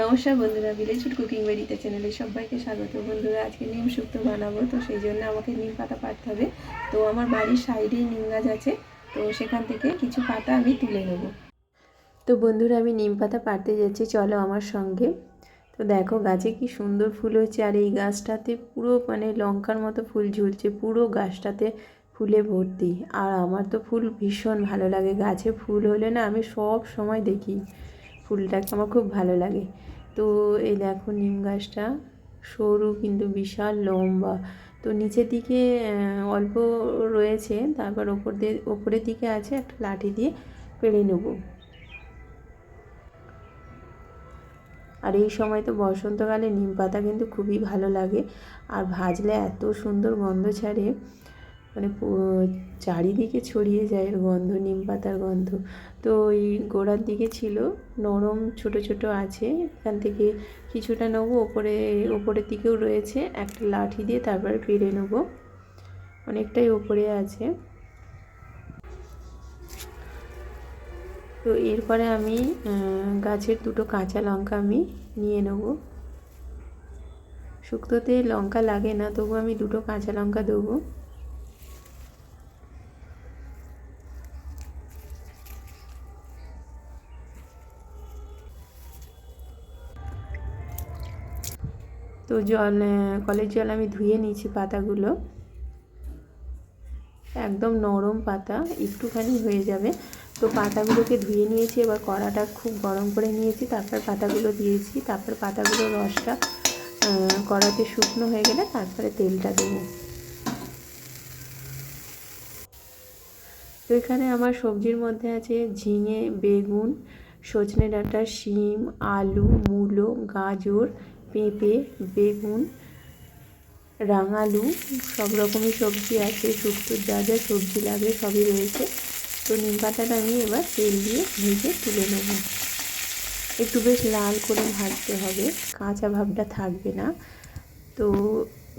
নমস্কার বন্ধুরা village food cooking বাড়িতে চ্যানেলে সবাইকে স্বাগত। বন্ধুরা, আজকে নিম শুক্তো বানাবো, তো সেই জন্য আমাকে নিম পাতা পাড়তে হবে। তো আমার বাড়ির সাইডেই নিম গাছ আছে, তো সেখান থেকে কিছু পাতা আমি তুলে নেব। তো বন্ধুরা, আমি নিম পাতা পাড়তে যাচ্ছি, চলো আমার সঙ্গে। তো দেখো, গাছে কি সুন্দর ফুল হচ্ছে, আর এই গাছটাতে পুরো মানে লঙ্কার মতো ফুল ঝুলছে, পুরো গাছটাতে ফুলে ভর্তি। আর আমার তো ফুল ভীষণ ভালো লাগে, গাছে ফুল হলে না আমি সব সময় দেখি। ফুলটাকে আমার খুব ভালো লাগে। তো এই দেখো নিম গাছটা, সরু কিন্তু বিশাল লম্বা। তো নিচের দিকে অল্প রয়েছে, তারপর ওপর দিয়ে, ওপরের দিকে আছে একটা লাঠি দিয়ে পেড়ে নেব। আর এই সময় তো বসন্তকালে নিম পাতা কিন্তু খুবই ভালো লাগে। আর ভাজলে এত সুন্দর গন্ধ ছাড়ে। মানে চারিদিকে ছড়িয়ে যায় এর গন্ধ, নিম পাতার গন্ধ। তো ওই গোড়ার দিকে ছিল, নরম ছোট ছোট আছে। এখান থেকে কিছুটা নেব, ওপরে, ওপরের দিকেও রয়েছে। একটা লাঠি দিয়ে তারপরে পেরে নেব। অনেকটাই ওপরে আছে। তো এরপরে আমি গাছের দুটো কাঁচা লঙ্কা আমি নিয়ে নেব। শুক্তোতে লঙ্কা লাগে না, তবু আমি দুটো কাঁচা লঙ্কা দেবো। তো জল কলের জল আমি ধুয়ে নিয়েছি পাতাগুলো। একদম নরম পাতা, একটুখানি হয়ে যাবে। তো পাতাগুলোকে ধুয়ে নিয়েছি, এবার কড়াটা খুব গরম করে নিয়েছি, তারপর পাতাগুলো দিয়েছি, তারপর পাতাগুলোর রসটা কড়াতে শুকনো হয়ে গেলে তারপরে তেলটা দেবো। তো এখানে আমার সবজির মধ্যে আছে ঝিঙে, বেগুন, সজনে ডাঁটা, শিম, আলু, মূলো, গাজর পেঁপে, বেগুন, রাঙালু, সব রকমই সবজি আছে শুক্তোর যা যা সবজি লাগে সবই রয়েছে। তো নিম পাতাটা আমি এবার তেল দিয়ে ভেজে তুলে নেব। একটু বেশ লাল করে ভাজতে হবে, কাঁচা ভাবটা থাকবে না। তো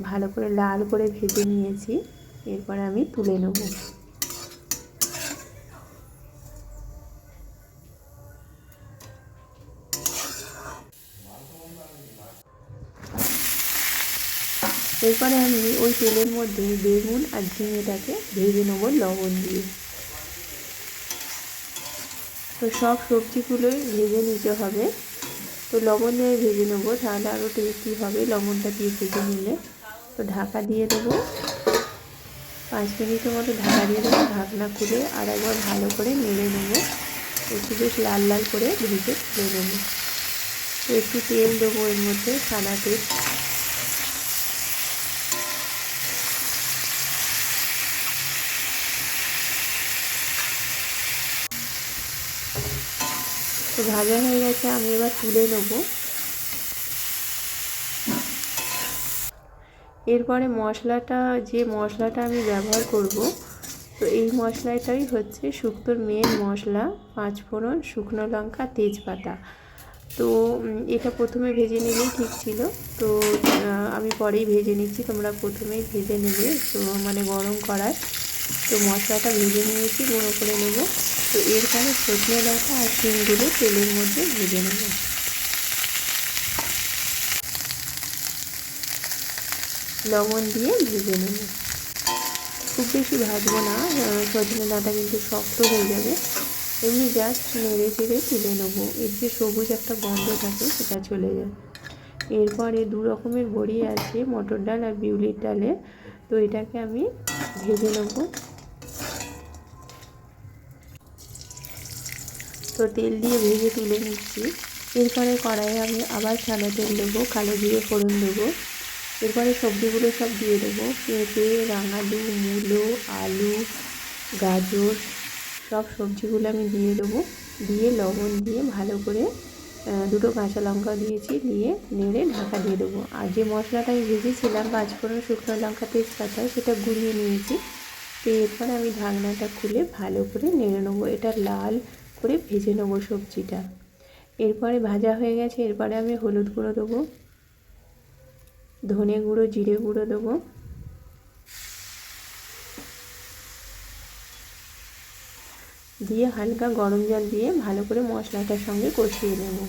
ভালো করে লাল করে ভেজে নিয়েছি, এরপরে আমি তুলে নেব। এরপরে আমি ওই তেলের মধ্যে বেগুন আর ঝিঙেটাকে ভেজে নেব লবণ দিয়ে। তো সব সবজিগুলোই ভেজে নিতে হবে। তো লবণ দিয়ে ভেজে নেব, তাহলে আরও টেস্টি হবে লবণটা দিয়ে ভেজে নিলে। তো ঢাকা দিয়ে দেবো। পাঁচ মিনিটের মতো ঢাকা দিয়ে দেবো, ঢাকনা খুলে আর একবার ভালো করে নেড়ে নেব। একটু বেশ লাল লাল করে ভেজে তুলে নেব একটু তেল দেবো এর মধ্যে সাদা তেল। তো ভাজা হয়ে গেছে, আমি এবার তুলে নেব। এরপরে মশলাটা, যে মশলাটা আমি ব্যবহার করব, তো এই মশলাটাই হচ্ছে শুক্তোর মেন মশলা, পাঁচফোড়ন, শুকনো লঙ্কা, তেজপাতা। তো এটা প্রথমে ভেজে নিলেই ঠিক ছিল। তো আমি পরেই ভেজে নিচ্ছি, তোমরা প্রথমেই ভেজে নেবে। তো মানে গরম করার। তো মশলাটা ভেজে নিয়েছি, গুঁড়ো করে নেব। তো এরপরে সজনে ডাঁটা আর শিমগুলো তেলের মধ্যে ভেজে নেব। লবণ দিয়ে ভেজে নেব। খুব বেশি ভাজবো না সজনে ডাঁটা কিন্তু শক্ত হয়ে যাবে। এমনি জাস্ট নেড়ে চেড়ে তুলে নেব। এর যে সবুজ একটা গন্ধ থাকে সেটা চলে যায়। এরপরে দু রকমের বড়ি আছে, মটর ডাল আর বিউলির ডালে। তো এটাকে আমি ভেজে নেব। তো তেল দিয়ে ভেজে তুলে নিচ্ছি। এরপরে কড়াইয়ে আমি আবার সাদা তেল দেবো, কালো জিরে ফোড়ন দেবো। এরপরে সবজিগুলো সব দিয়ে দেবো। পেঁপে, রাঙালু, মূলো, আলু, গাজর, সব সবজিগুলো আমি দিয়ে দেবো। দিয়ে লবণ দিয়ে ভালো করে দুটো কাঁচা লঙ্কা দিয়েছি দিয়ে নেড়ে ঢাকা দিয়ে দেবো। আর যে মশলাটা আমি ভেজেছিলাম পাঁচফোড়ন শুকনো লঙ্কা তেজপাতা, সেটা গুঁড়িয়ে নিয়েছি। তো এরপর আমি ঢাকনাটা খুলে ভালো করে নেড়ে নেব। এটা লাল করে ভেজে নেব সবজিটা। এরপরে ভাজা হয়ে গেছে, এরপরে আমি হলুদ গুঁড়ো দেবো, ধনে গুঁড়ো, জিরে গুঁড়ো দেবো। দিয়ে হালকা গরম জল দিয়ে ভালো করে মশলাটার সঙ্গে কষিয়ে নেব।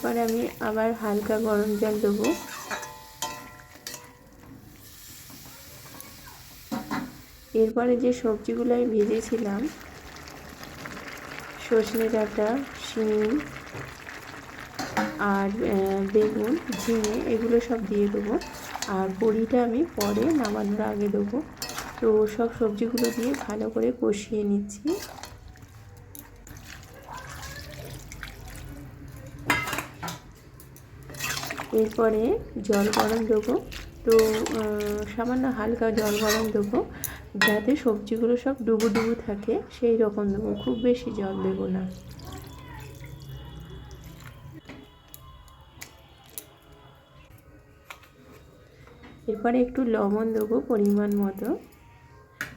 এরপরে আমি আবার হালকা গরম জল দেবো। এরপরে যে সবজিগুলো আমি ভেজেছিলাম সজনে ডাঁটা, শিম আর বেগুন, ঝিঙে, এগুলো সব দিয়ে দেবো। আর বড়িটা আমি পরে নামানোর আগে দেবো। তো সব সবজিগুলো দিয়ে ভালো করে কষিয়ে নিচ্ছি। এরপরে জল গরম দেবো। তো সামান্য হালকা জল গরম দেবো। যাতে সবজিগুলো সব ডুবু ডুবু থাকে, সেই রকম দেবো। খুব বেশি জল দেবো না। এরপরে একটু লবণ দেবো পরিমাণ মতো।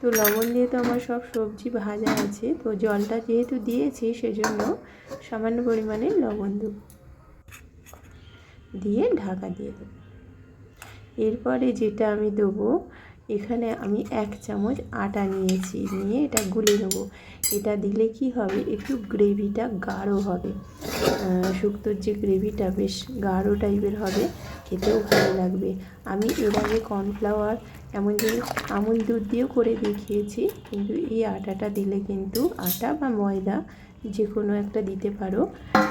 তো, লবণ দিয়ে তো আমার সব সবজি ভাজা আছে। তো, জলটা যেহেতু দিয়েছি, সেজন্য সামান্য পরিমাণে লবণ দেবো। দিয়ে ঢাকা দিয়ে দেবো। এরপরে যেটা আমি দেবো, এখানে আমি এক চামচ আটা নিয়েছি, নিয়ে এটা গুলে নেব। এটা দিলে কি হবে? একটু গ্রেভিটা গাঢ় হবে। শুক্তোর যে গ্রেভিটা, বেশ গাঢ় টাইপের হবে, খেতেও ভালো লাগবে। আমি এর আগে কর্নফ্লাওয়ার, এমন যে আমুল দুধ দিয়েও করে দেখিয়েছি, কিন্তু এই আটাটা দিলে কিন্তু আটা বা ময়দা যে কোনো একটা দিতে পারো।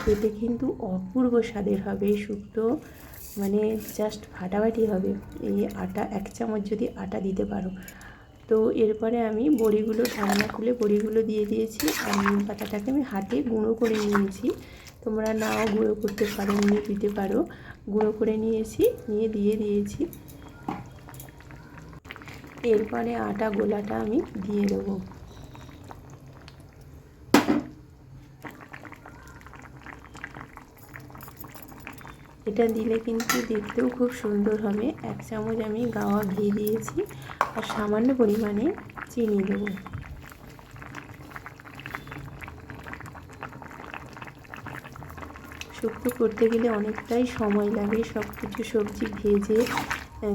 খেতে কিন্তু অপূর্ব স্বাদের হবে, শুক্তো মানে জাস্ট ফাটাফাটি হবে। এই আটা, এক চামচ যদি আটা দিতে পারো। তো এরপরে আমি বড়িগুলো ঢাকনা খুলে বড়িগুলো দিয়ে দিয়েছি। আর নিম পাতাটাকে আমি হাতে গুঁড়ো করে নিয়েছি। তোমরা নাও গুঁড়ো করতে পারো, নিয়ে দিতে পারো। গুঁড়ো করে নিয়েছি, নিয়ে দিয়ে দিয়েছি। এরপরে আটা, গোলাটা আমি দিয়ে দেবো। এটা দিলে কিন্তু দেখতেও খুব সুন্দর হবে। এক চামচ আমি গাওয়া ঘি দিয়েছি আর সামান্য পরিমাণে চিনি দেবো। শুক্তো করতে গেলে অনেকটাই সময় লাগে। সব কিছু সবজি ভেজে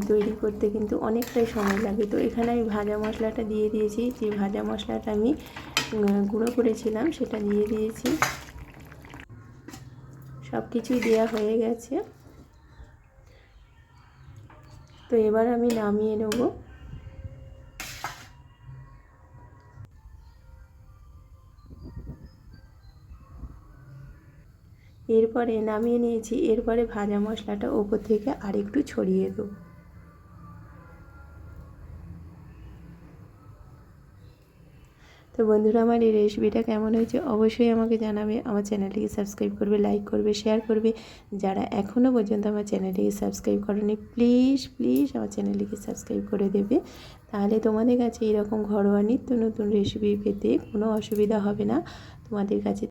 তৈরি করতে কিন্তু অনেকটাই সময় লাগে। তো এখানে আমি ভাজা মশলাটা দিয়ে দিয়েছি। যে ভাজা মশলাটা আমি গুঁড়ো করেছিলাম সেটা দিয়ে দিয়েছি। সব কিছুই দেওয়া হয়ে গেছে। তো এবার আমি নামিয়ে নেব। এরপরে নামিয়ে নিয়েছি। এরপরে ভাজা মশলাটা ওপর থেকে আরেকটু ছড়িয়ে দেবো। তো বন্ধুরা, আমার এই রেসিপিটা কেমন হয়েছে অবশ্যই আমাকে জানাবে। আমার চ্যানেলটিকে সাবস্ক্রাইব করবে, লাইক করবে, শেয়ার করবে। যারা এখনও পর্যন্ত আমার চ্যানেলটিকে সাবস্ক্রাইব করেনি, প্লিজ প্লিজ আমার চ্যানেলটিকে সাবস্ক্রাইব করে দেবে। তাহলে তোমাদের কাছে এরকম ঘরোয়া নিত্য নতুন রেসিপি পেতে কোনো অসুবিধা হবে না। তোমাদের কাছে